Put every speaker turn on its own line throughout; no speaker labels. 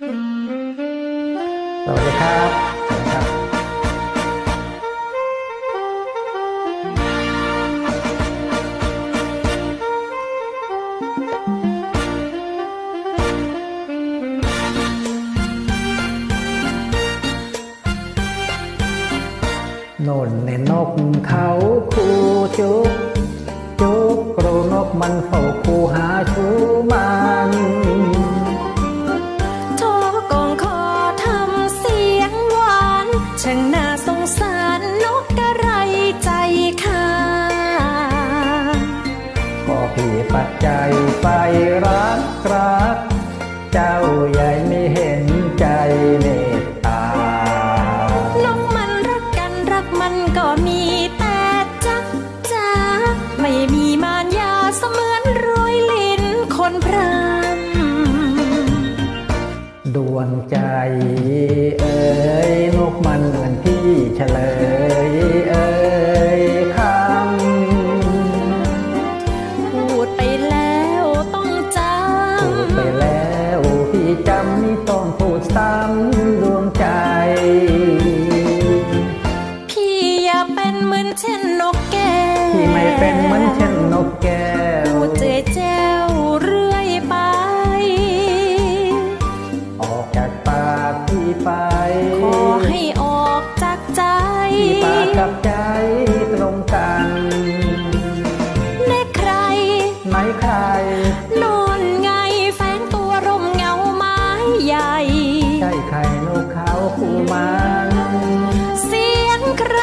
สวัสดีครับครับ โน่นเนนกเขาคูจุกจุกกรูนกมันเฝ้าคูหาชูมัน
ช่างน่าสงสารนกกระไรใจค่ะ
ก็พี่ปัจจัยไปรักรัก เจ้าใหญ่ไม่เห็นใจเมตตา
นกมันรักกันรักมันก็มีแต่จักจ้าไม่มีมารยาเสมือนรวยลิ้นคนพราม
ดวงใจเอ๋ย ก
กั
บใจตรงกัน
แน่ใคร
ไหนใคร
นอนไงแฝงตัวร่มเงาไม้ใหญ่
ใช่ใครนกเขาคู่มัน
เสียงใคร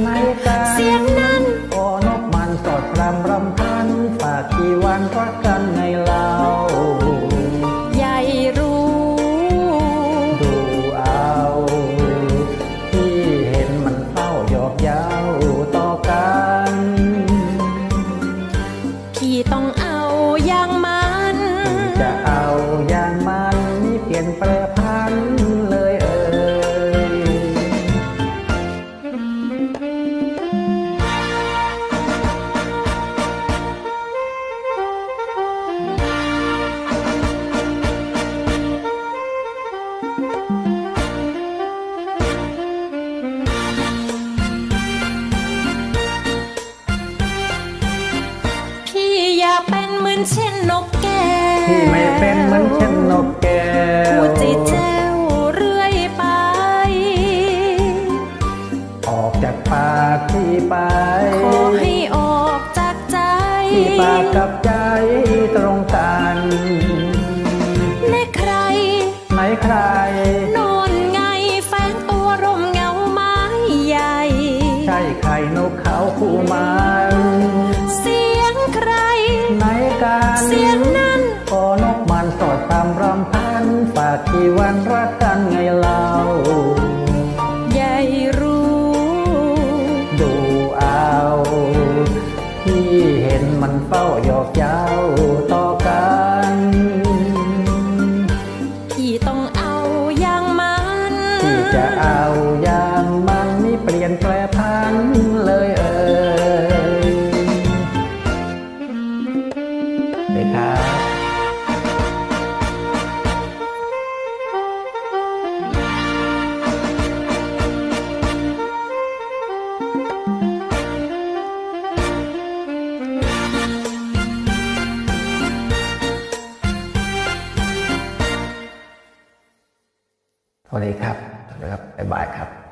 ไหนกัน
เสียงนั้น
โอ้นกมันสดรำรำพันฝากกี่วันรักกัน เป็นเห
มือนเช่นนกแก้ว
ที่ไม่เป็นเหมือนเช่นนกแก้
พู
ว
ดจีแจ้วเรื่อยไป
ออกจากปากที่ไป
ขอให้ออกจากใจ
ที่ปากกับใจตรงกัน
แน่ใคร
ไหนใคร
นอนไงแฝงตัวร่มเงาไม้ใหญ่
ใช่ใครนกเขาคู่มันากกี่วันรักกันไงเล่า
ใหญ่รู้
ดูเอา ที่เห็นมันเฝ้ายอ สวัสดีครับนะครับบ๊ายบายครับ